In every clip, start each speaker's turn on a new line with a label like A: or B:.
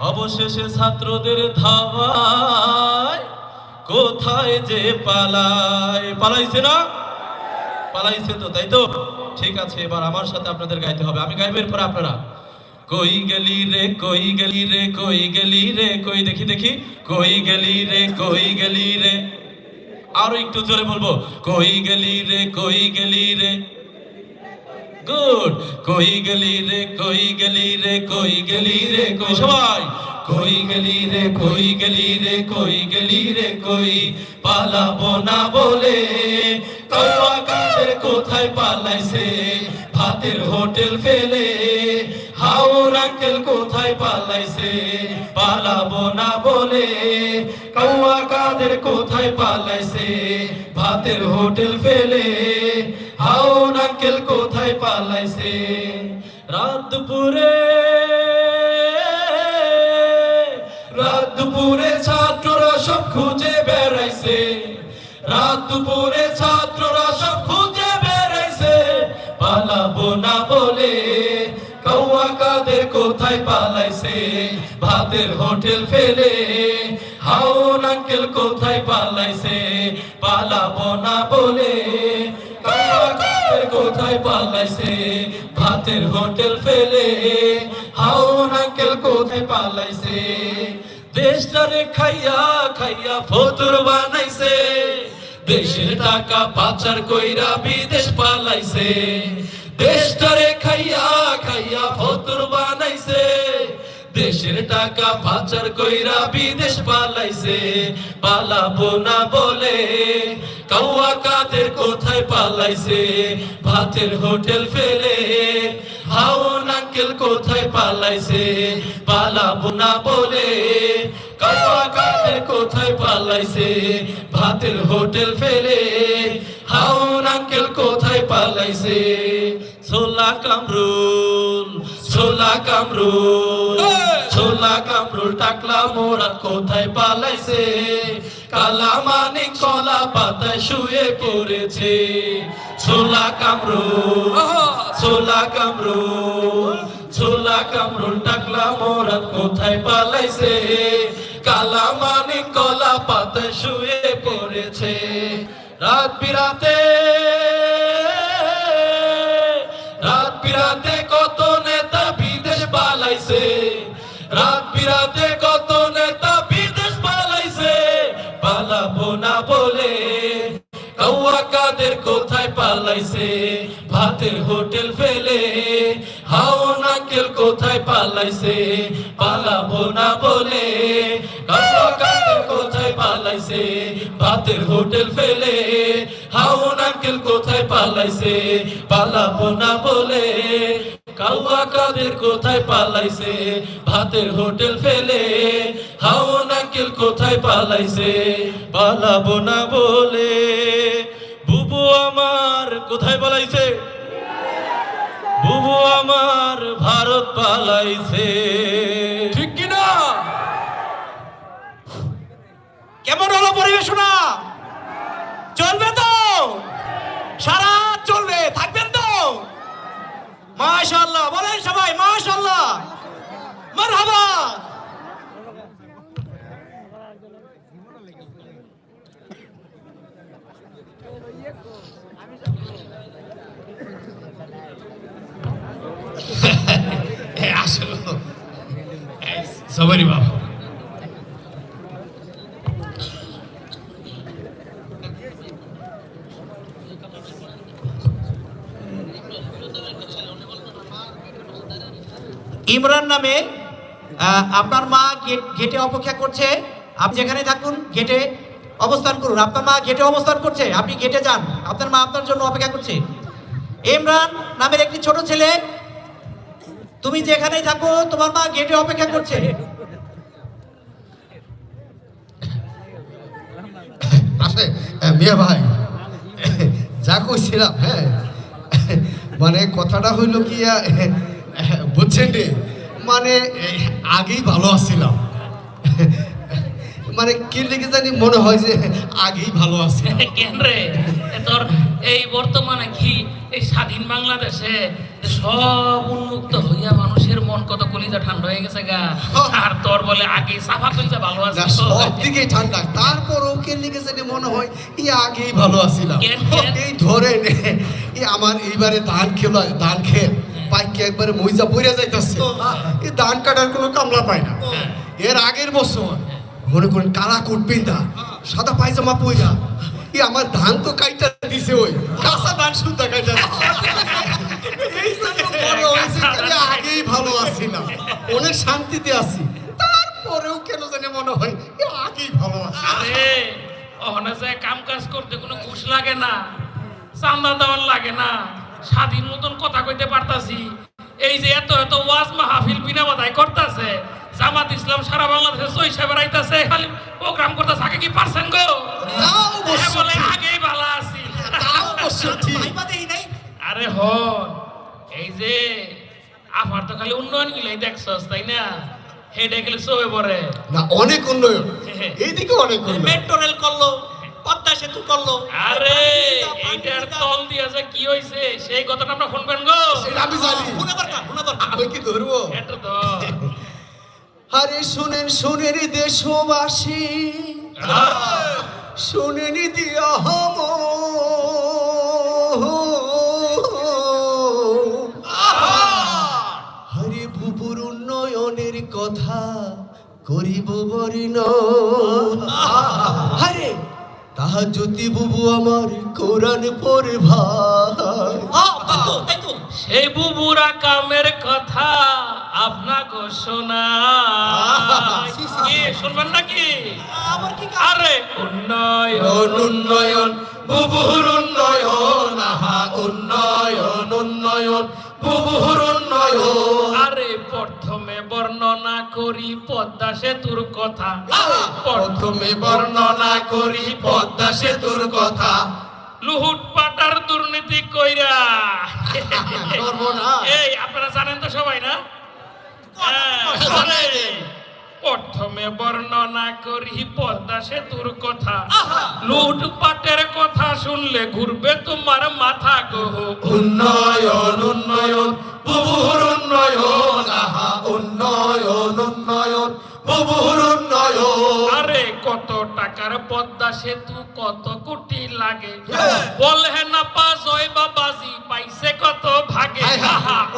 A: অবশেষে ছাত্রদের ধাওয়ায় কোথায় যে পালায়? পালাইছে না? পালাইছে তো, তাই তো? ঠিক আছে, এবার আমার সাথে আপনাদের গাইতে হবে। আমি গাইবের পর আপনারা। কই গেলি রে, কই গেলি রে, কই গেলি রে, কই, দেখি দেখি। কই গেলি রে, কই গেলি রে। আরও একটু জোরে বলব। কই গেলি রে, কই গেলি রে। গুড। কই গেলি রে, কই গেলি রে, কই গেলি রে, কই সবাই। কই গেলি রে, কই গেলি রে, কই গেলি রে, কই পালাবো না বলে। কোথায় পালাইছে? ভাতের হোটেল ফেলে। হাওর আঙ্কেল কোথায় পালাইছে? পালাবো না বলে। কাদের কোথায় পালাইছে? ভাতের হোটেল ফেলে। হাওন আঙ্কেল কোথায় পালাইছে? রাত দুপুরে রাত দুপুরে ছাত্ররা সব খুঁজে বেড়াইছে। রাত দুপুরে ছাত্ররা সব খুঁজে বেড়াইছে। পালাবো না বলে কৌয়া কাদের কোথায় পালাইছে? ভাতের হোটেল ফেলে। হাওন আঙ্কেল কোথায় পালাইছে? পালাবো না বলে কোথায় পালাইছে? ভাতের হোটেল ফেলে। হাওন আঙ্কেল কোথায় পালাইছে? দেশটারে খাইয়া খাইয়া ফতুর বানাইছে। দেশের টাকা পাচার কইরা বিদেশ পালাইছে। দেশটারে খাইয়া খাইয়া ফতুর বানাইছে। দেশের টাকা পাচার কইরা বিদেশ পালাইছে। পালাবো না বলে কৌয়া কাদের কোথায় পালাইছে? ভাতের হোটেল ফেলে। হাওন আঙ্কেল কোথায় পালাইছে? পালাবো না বলে। কাদের কোথায় পালাইছে? ভাতের হোটেল ফেলে। হাওন আঙ্কেল কোথায় পালাইছে? ছোলা কামরুল ছোলা কামরুল ছোলা কামরুল টাকলা মোরা কোথায় পালাইছে? কালা মানে কলা পাতায় শুয়ে পড়েছে। ছোলা কামরুল ছোলা কামরুল ছোলা কামরুল টাকলা মোরা কোথায় পালাইছে? কালা মানে কলা পাতায় শুয়ে পড়েছে। রাত বিরাতে রাত বিরাতে কত নেতা বিদেশ পালাইছে। রাত বিরাতে কত পালাইছে, ভাতের হোটেল ফেলে। হাওন আঙ্কেল কোথায় পালাইছে, পালাবো না বলে। কোথায় পালাইছে, ভাতের হোটেল ফেলে। হাওন আঙ্কেল কোথায় পালাইছে, পালাবো না বলে। কাউয়া কাদের কোথায় পালাইছে, ভাতের হোটেল ফেলে। হাওন আঙ্কেল কোথায় পালাইছে, পালাবো না বলে। আমার কোথায় পালাইছে? বুবু আমার ভারত পালাইছে।
B: ঠিক কিনা? কেমন হলো পরিবেশনা চলবে তো? সারা চলবে, থাকবেন তো? মাশাআল্লাহ, বলেন সবাই, মাশাআল্লাহ। মারহাবা।
C: সবারই বাবা।
B: ইমরান নামে আপনার মা গেটে অপেক্ষা করছে। আপনি যেখানে থাকুন, গেটে অবস্থান করুন। আপনার মা গেটে অবস্থান করছে। আপনি গেটে যান। আপনার মা আপনার জন্য অপেক্ষা করছে। ইমরান নামের একটি ছোট ছেলে তুমি যেখানেই থাকো, তোমার মা গেটে অপেক্ষা করছে।
C: আসলে ভাই হ্যাঁ মানে কথাটা হইল কি বুঝছেন মানে আগেই ভালো আছিলাম। মানে কি লিখে জানি মনে হয় যে আগেই ভালো আছে।
D: কেন রে? তোর এই বর্তমানে কি? এই স্বাধীন বাংলাদেশে সব উন্মুক্ত হইয়া মানুষের মন কত কলিজা ঠান্ডা হয়ে গেছে গা। আর তোর বলে আগে সাফা কলিজা ভালো আছে
C: সব দিকে ঠান্ডা। তারপরও কে লিখে জানি মনে হয় ই আগেই ভালো আছিলাম? এই ধরেন এই আমার এইবারে ধান খেলো ধান খেয়ে পাইকে একবারে মইজা পইরা যাইতাছে। এই ধান কাটার কোনো কামলা পায় না। এর আগের বছর মনে করেন কালা কোট পিন্দা সাদা পায়জামা পইরা, এই আমার ধান তো কাইটা দিছে ওই, কাঁচা ধান শুদ্ধা কাইটা আগেই ভালো না অনেক শান্তিতে আছি। তারপরেও কেন জানি মনে হয় আগেই ভালো
D: আরে যে কাম কাজ করতে কোনো ঘুষ লাগে না, চান্দা দেওয়ার লাগে না, স্বাধীন মতন কথা কইতে পারতাছি। এই যে এত এত ওয়াজ মাহফিল বিনা বাধায় করতেছে জামাত ইসলাম সারা বাংলাদেশে সই সাহেবের আইতাছে খালি প্রোগ্রাম করতেছে আগে কি পারছেন গো? বলে। আগেই ভালো আছি। আরে হন এই যে আফার তো খালি উন্নয়ন গুলাই দেখছস তাই না? হেডে গেলে সবে পড়ে।
C: না অনেক উন্নয়ন। এইদিকে অনেক উন্নয়ন।
B: মেট্রো রেল করল পদ্মা সেতু করল।
D: আরে এইটার তল দিয়া যে কি হইছে সেই কথাটা আমরা শুনবেন গো।
C: সেটা আমি জানি।
B: শুনে দরকার শুনে দরকার।
C: আমি কি ধরবো?
D: এটা তো।
C: আরে শুনেন শুনেন দেশবাসী। শুনেন দিয়া হরে বুবুর উন্নয়নের কথা করিব বরিন হরে তাহা জ্যোতি বুবু আমার কোরআন পড়ে ভাই
D: সেই বুবুরা কামের কথা আপনাকে শোনা। কি শুনবেন নাকি? আরে উন্নয়ন
C: উন্নয়ন বুবুর উন্নয়ন আহা উন্নয়ন উন্নয়ন বুবুর উন্নয়ন।
D: আরে প্রথমে বর্ণনা করি পদ্মা সেতুর কথা।
C: প্রথমে বর্ণনা করি পদ্মা সেতুর কথা।
D: লুহুট পাটার দুর্নীতি কইরা। এই আপনারা জানেন তো সবাই না? প্রথমে বর্ণনা করি পদ্মা সেতুর কথা। লুট পাটের কথা শুনলে ঘুরবে তোমার মাথা গো।
C: উন্নয়ন।
D: কত টাকার পদ্মা সেতু কত কোটি লাগে? বলে না পাস হয় বাবাজি পাইছে কত ভাগে?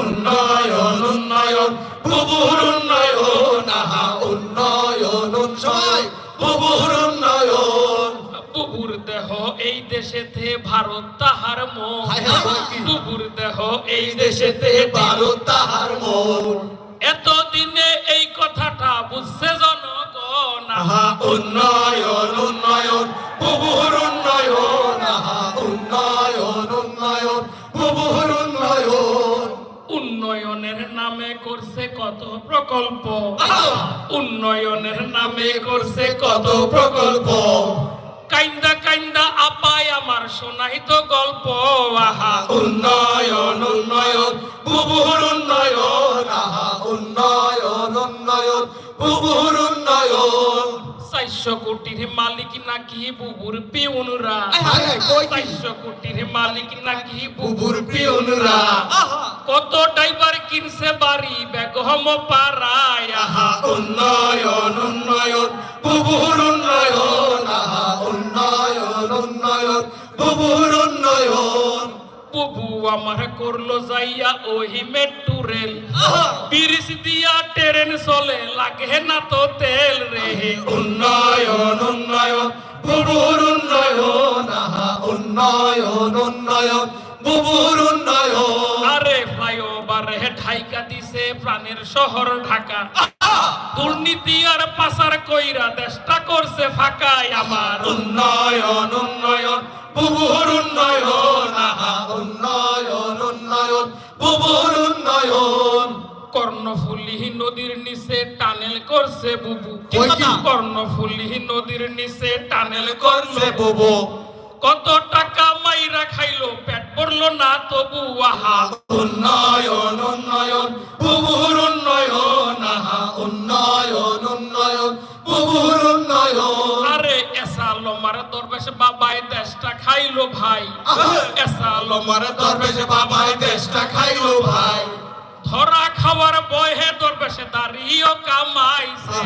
C: উন্নয়ন উন্নয়ন বুবুর উন্নয়ন আহা উন্নয়ন উন্নয়ন বুবুর উন্নয়ন।
D: বুবুর দেহ এই দেশেতে ভারত তাহার মন।
C: হায় হায়?
D: বুবুর দেহ এই
C: এই দেশেতে ভারত তাহার মন।
D: এতদিনে এই কথাটা বুঝছে জনগণ
C: আহা উন্নয়ন উন্নয়ন বুবুর উন্নয়ন আহা উন্নয়ন উন্নয়ন বুবুর উন্নয়ন।
D: উন্নয়নের নামে করছে কত প্রকল্প? উন্নয়নের নামে করছে কত প্রকল্প? কাইন্দা কাইন্দা আপায় আমার শোনাইত গল্প। আহা!
C: উন্নয়ন উন্নয়ন বুবুর উন্নয়ন আহা! উন্নয়ন উন্নয়ন বুবুর উন্নয়ন।
D: চারশো কোটির মালিক নাকি বুবুর পিউনরা? চারশো কোটির মালিক নাকি
C: বুবুর পিয়নরা
D: কত ড্রাইভার কিনছে বাড়ি? বেগম পাড়ায়
C: আহা। উন্নয়ন উন্নয়ন বুবুর উন্নয়ন আহা। উন্নয়ন উন্নয়ন বুবুর উন্নয়ন।
D: বুবু আমার করল যাইয়া ওহি মেট্রো রেল ব্রিজ দিয়া ট্রেন চলে লাগে না তো তেল রে।
C: উন্নয়ন উন্নয়ন বুবুর উন্নয়ন আহা! উন্নয়ন উন্নয়ন বুবুর উন্নয়ন।
D: আরে ফ্লাইওভার ঢাইকা দিছে প্রাণের শহর ঢাকা। দুর্নীতি আর পাচার কইরা দেশটা করছে ফাঁকায় আমার।
C: উন্নয়ন উন্নয়ন বুবুর উন্নয়ন।
D: নদীর নিচে টানেল করছে বুবু। কর্ণফুলি নদীর নিচে টানেল করছে
C: বুবু।
D: কত টাকা মাইরা খাইলো পেট ভরলো না তবু আহা।
C: উন্নয়ন উন্নয়ন বুবুর উন্নয়ন আহা। উন্নয়ন উন্নয়ন বুবুর উন্নয়ন।
D: আরে এসালো লমার দরবেশ বাবাই দেশটা খাইলো ভাই। এসালো
C: লমার দরবেশ বাবাই দেশটা খাইলো ভাই।
D: ধরা খাওয়ার বহে দরবেশে দাঁড়িয়েও কামাইছে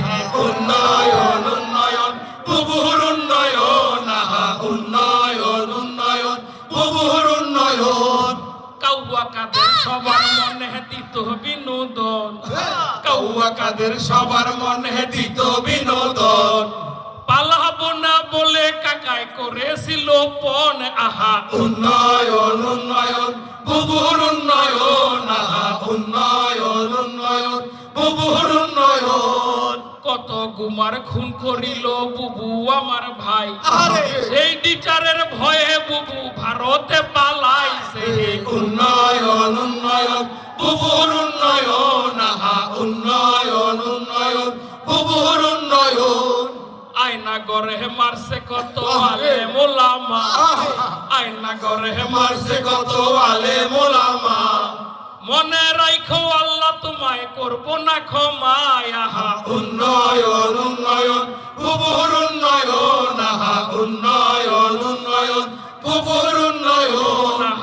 C: উন্নয়ন উন্নয়ন বুবুর উন্নয়ন আহা উন্নয়ন উন্নয়ন বুবুর উন্নয়ন।
D: কাউয়া কাদের সবার মনে দিত বিনোদন।
C: কৌয়া কাদের সবার মনে দিত বিনোদন।
D: পালাবো না বলে কাকায় করেছিল পন আহা
C: উন্নয়ন উন্নয়ন বুবুর উন্নয়ন আহা উন্নয়ন উন্নয়ন বুবুর উন্নয়ন।
D: কত গুমার খুন করিল বুবু আমার ভাই! সেই টিচারের ভয়ে বুবু ভারতে পালাইছে।
C: উন্নয়ন উন্নয়ন বুবুর উন্নয়ন আহা উন্নয়ন উন্নয়ন বুবুর উন্নয়ন।
D: আয়না গরে মারছে কত আলে মোলামা। আয়না গরে
C: মারছে কত আলে মোলামা।
D: মনে রাখো আল্লাহ তোমায় করব না ক্ষমায় আহা।
C: উন্নয়ন উন্নয়ন বুবুর উন্নয়ন। আহা। উন্নয়ন উন্নয়ন বুবুর উন্নয়ন। আহা।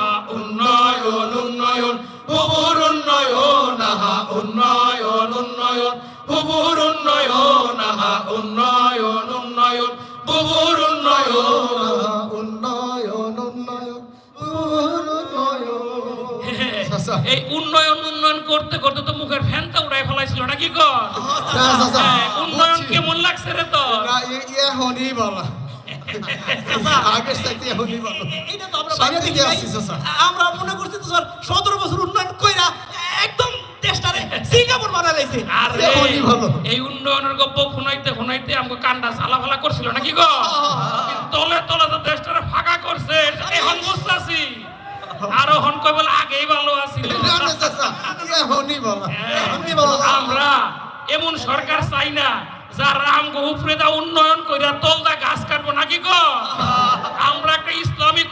D: এই উন্নয়ন উন্নয়ন করতে করতে তো মুখের ফ্যানটা উড়াই ফেলাইছিল নাকি কর?
E: না, চাচা,
D: হ্যাঁ, উন্নয়ন। কেমন লাগছে রে
E: এখনই
B: তো আমরা মনে করছি স্যার সতেরো বছর উন্নয়ন কইরা একদম দেশটারে সিঙ্গাপুর বানাই লাইছে।
D: আরে এই উন্নয়নের গপ্প শুনাইতে শুনাইতে আমাকে কান্ডা ঝালা ফালা করছিল নাকি গো তলে তলে তো দেশটারে ফাঁকা করছে এখন বুঝতাছি। আর হন কই বলে আগেই ভালো আছিল আমরা এমন সরকার চাই না যার রাম উপরে দা উন্নয়ন কইরা তলদা গাছ কাটবো নাকি গো? আমরা একটা ইসলামিক